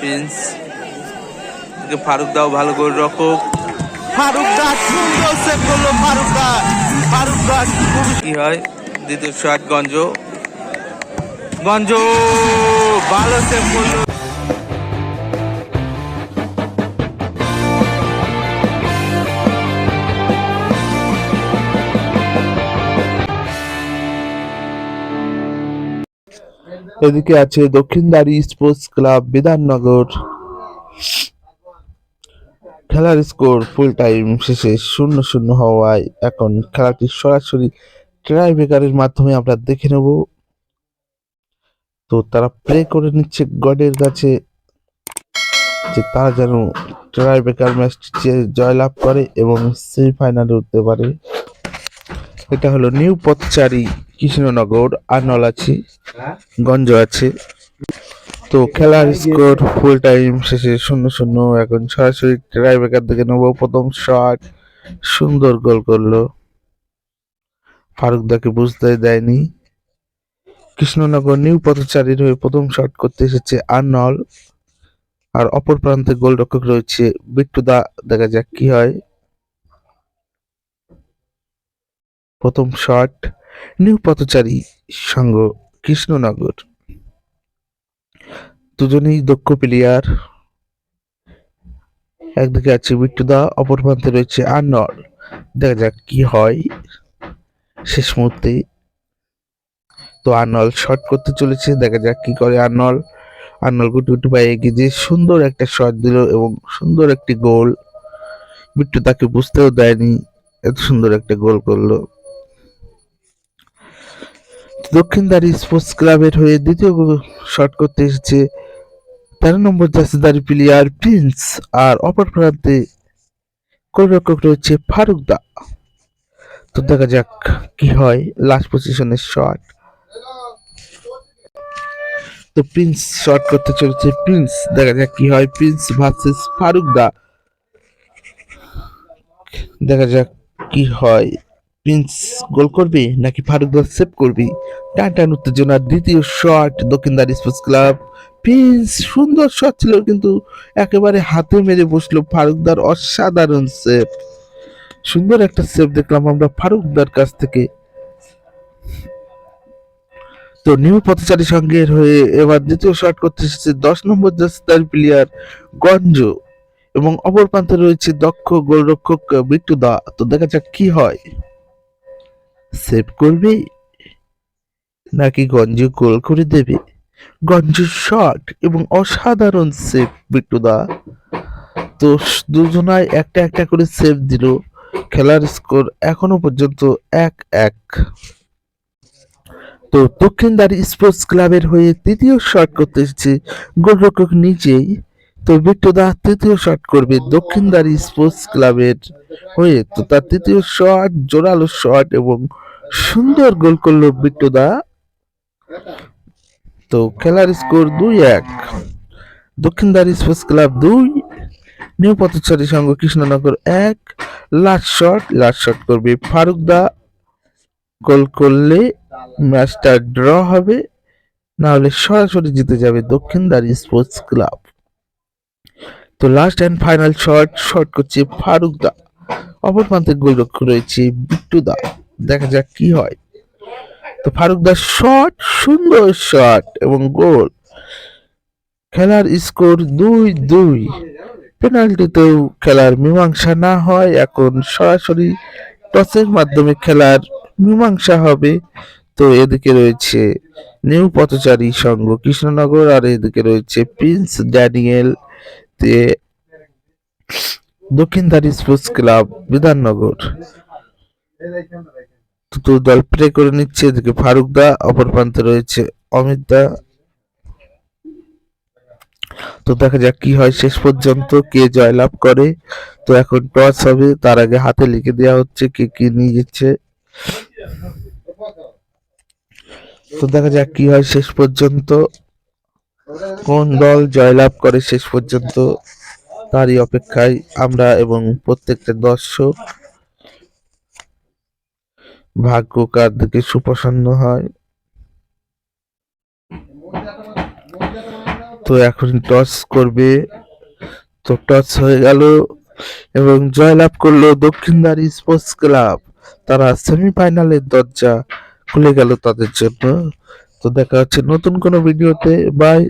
Prince Faruk দাও ভালো করে রক্ষক ফারুক দা সুন্দর সেভ করল ফারুক দা। ফারুক দা কি হয়? দ্বিতীয় শট গঞ্জ। গঞ্জ ভালো সেভ করল। এদিকে আছে দক্ষিণদারি স্পোর্টস ক্লাব, বিধাননগর। খেলার স্কোর ফুল টাইম শেষে শূন্য শূন্য হওয়ায় এখন খেলাটি সরাসরি ট্রাই বেকারের মাধ্যমে আমরা দেখে নেব। তো তারা প্রে করে নিচ্ছে গডের কাছে, যে তারা যেন ট্রাই বেকার ম্যাচটি জয়লাভ করে এবং সেমিফাইনালে উঠতে পারে। এটা হলো নিউ পথচারী, কৃষ্ণনগর আর্নল আছে গঞ্জ আছে তো খেলার স্কোর ফুল টাইম শেষে শূন্য শূন্য, এখন সরাসরি ট্রাইবেকার দিকে নেব। প্রথম শট সুন্দর গোল করল। ফারুকদাকে বুঝতে দেয়নি। কৃষ্ণনগর নিউ পথচারীর হয়ে প্রথম শট করতে এসেছে আর্নল। আর অপর প্রান্তে গোলরক্ষক রয়েছে বিট্টু দা, দেখা যাক কি হয়। প্রথম শট, নিউ পথচারী সংঘ, কৃষ্ণনগর। দুজনেই দক্ষ প্লেয়ার একদিকে আছে বিট্টুদা অপর প্রান্তে রয়েছে আর্নল দেখা যাক কি হয় শেষ মুহূর্তে। তো আর্নল শট করতে চলেছে, দেখা যাক কি করে আর্নল আর্নল গুটি গুটি পায়ে এগিয়ে যে সুন্দর একটা শট দিল এবং সুন্দর একটি গোল বিট্টু তাকে বুঝতেও দেয়নি, এত সুন্দর একটা গোল করল। দক্ষিণদারি স্পোর্টস ক্লাবের হয়ে দ্বিতীয় শট করতে এসেছে তেরো নম্বর জাসিদারি প্লেয়ার প্রিন্স আর অপর প্রান্তে গোলরক্ষক রয়েছে ফারুকদা তো দেখা যাক কি হয় লাস্ট পজিশনের শট তো প্রিন্স শট করতে চলেছে প্রিন্স দেখা যাক কি হয় প্রিন্স ভার্সেস ফারুক দা। দেখা যাক কি হয়। প্রিন্স গোল করবে নাকি ফারুক ফারুকদা সেভ করবে? টান টান উত্তেজনা, দ্বিতীয় shot Dakshindar sports club prince, সুন্দর শট ছিল কিন্তু একেবারে হাতে মেরে বসল ফারুকদার অসাধারণ সেভ। সুন্দর একটা সেভ দেখলাম আমরা ফারুকদার কাছ থেকে। তো নিউ পথচারী সঙ্গের হয়ে এবার দ্বিতীয় শট করতে এসেছে দশ নম্বর জাস্তার প্লেয়ার গঞ্জ এবং অপর প্রান্তে রয়েছে দক্ষ গোলরক্ষক বিট্টু দা তো দেখা যাক কি হয়। সেভ করবে? নাকি গঞ্জ গোল করে দেবে? গঞ্জ শট এবং অসাধারণ সেভ বিট্টুদা তো দুজনায় একটা একটা করে সেভ দিল। খেলার স্কোর এখনও পর্যন্ত এক এক। তো দক্ষিণদারি স্পোর্টস ক্লাবের হয়ে তৃতীয় শট করতে এসেছে গোলরক্ষক নিজেই। তো বিট্টুদা তৃতীয় শট করবে দক্ষিণদারি স্পোর্টস ক্লাবের হয়ে। তো তার তৃতীয় শট জোরালো শট এবং সুন্দর গোল করল বিট্টুদা তো খেলার স্কোর দুই এক। দক্ষিণদারি স্পোর্টস ক্লাব দুই, নিউ পথচারী সংঘ কৃষ্ণনগর এক। লাস্ট শট লাস্ট শট করবে ফারুকদা গোল করলে ম্যাচটা ড্র হবে না হলে সরাসরি জিতে যাবে দক্ষিণদারি স্পোর্টস ক্লাব তো last and final shot shot করছে ফারুকদা অপর প্রান্তে গোলরক্ষক রয়েছে বিট্টু দা। দেখা যাক কি হয়। তো ফারুকদার শট সুন্দর শট এবং গোল। খেলার স্কোর দুই দুই। পেনাল্টিতেও খেলার মীমাংসা না হয়, এখন সরাসরি টসের মাধ্যমে খেলার মীমাংসা হবে। তো এদিকে রয়েছে নিউ পথচারী সংঘ কৃষ্ণনগর, আর এদিকে রয়েছে প্রিন্স ড্যানিয়েল তে দক্ষিণধারী স্পোর্টস ক্লাব বিধাননগর। তো দল প্লে করে নিচ্ছে, এদিকে ফারুকদা অপর প্রান্তে রয়েছে অমিতদা তো দেখা যাক কি হয়, শেষ পর্যন্ত কে জয়লাভ করে। তো এখন টস হবে, তার আগে হাতে লিখে দেওয়া হচ্ছে কে কি নিয়ে যাচ্ছে। তো দেখা যাক কি হয়, শেষ পর্যন্ত। কোন দল জয়লাভ করে শেষ পর্যন্ত, তারই অপেক্ষায় আমরা এবং প্রত্যেকটা দর্শক ভাগ্য কার দিকে সুপ্রসন্ন হয়। তো এখন টস করবে। তো টস হয়ে গেল এবং জয়লাভ করল দক্ষিণদারি স্পোর্টস ক্লাব। তারা সেমিফাইনালের দরজা খুলে গেল তাদের জন্য। তো দেখা হচ্ছে নতুন কোনো ভিডিওতে। বাই